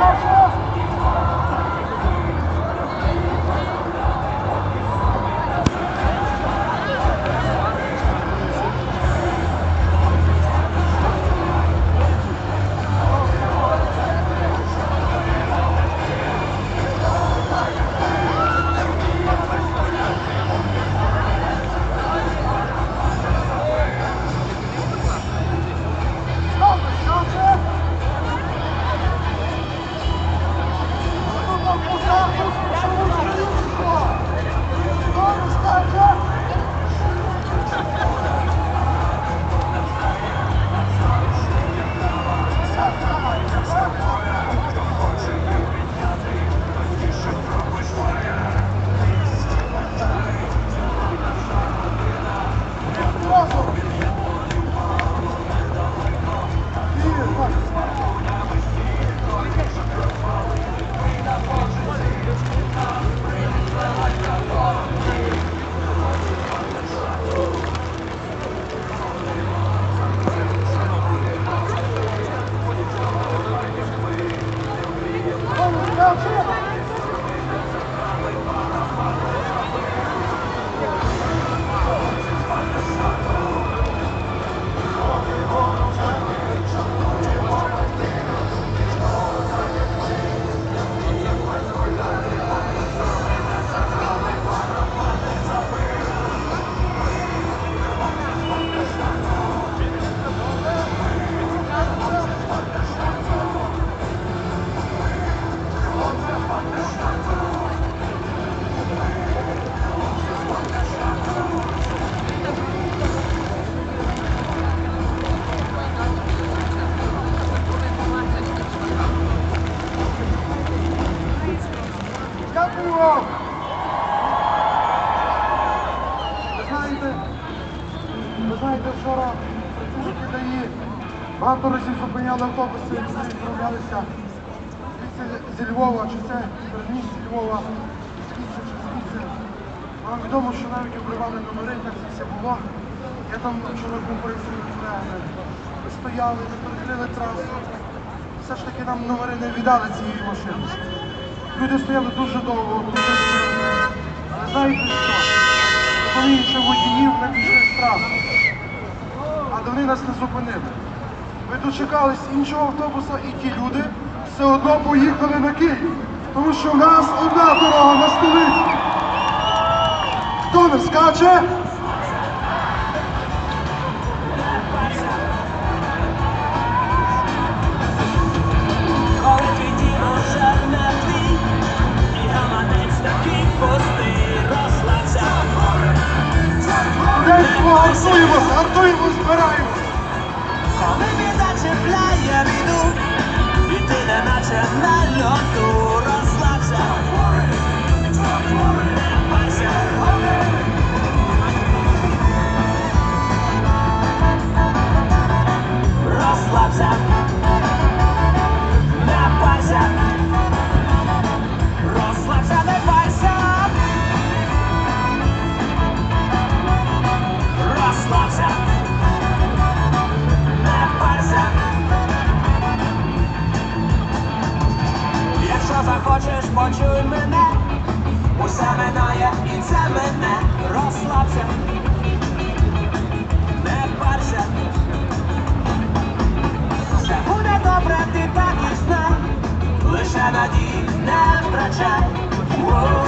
Let's go! 都吃 багато разів зупиняли автобуси, які відправлялися зі Львова, чи це передмісті Львова, звідси чи звідси. Вам відомо, що навіть обривали номери, як це все було. Я там вчора ними. Ми стояли, ми перекрили трасу. Все ж таки нам номери не віддали цієї машини. Люди стояли дуже довго, дуже сильно. Але знаєте що? Зупинивши водіїв, ми пішли траси. Але вони нас не зупинили. Ми дочекались іншого автобуса і ті люди все одно поїхали на Київ. Тому що в нас одна дорога на столицю. Хто не скаче? Коли підімо не біда чіпляє біду, і ти не наче почуй мене, усе минає і це мене, розслабся, не парся. Все буде добре, ти так і знай, лише надії не втрачай.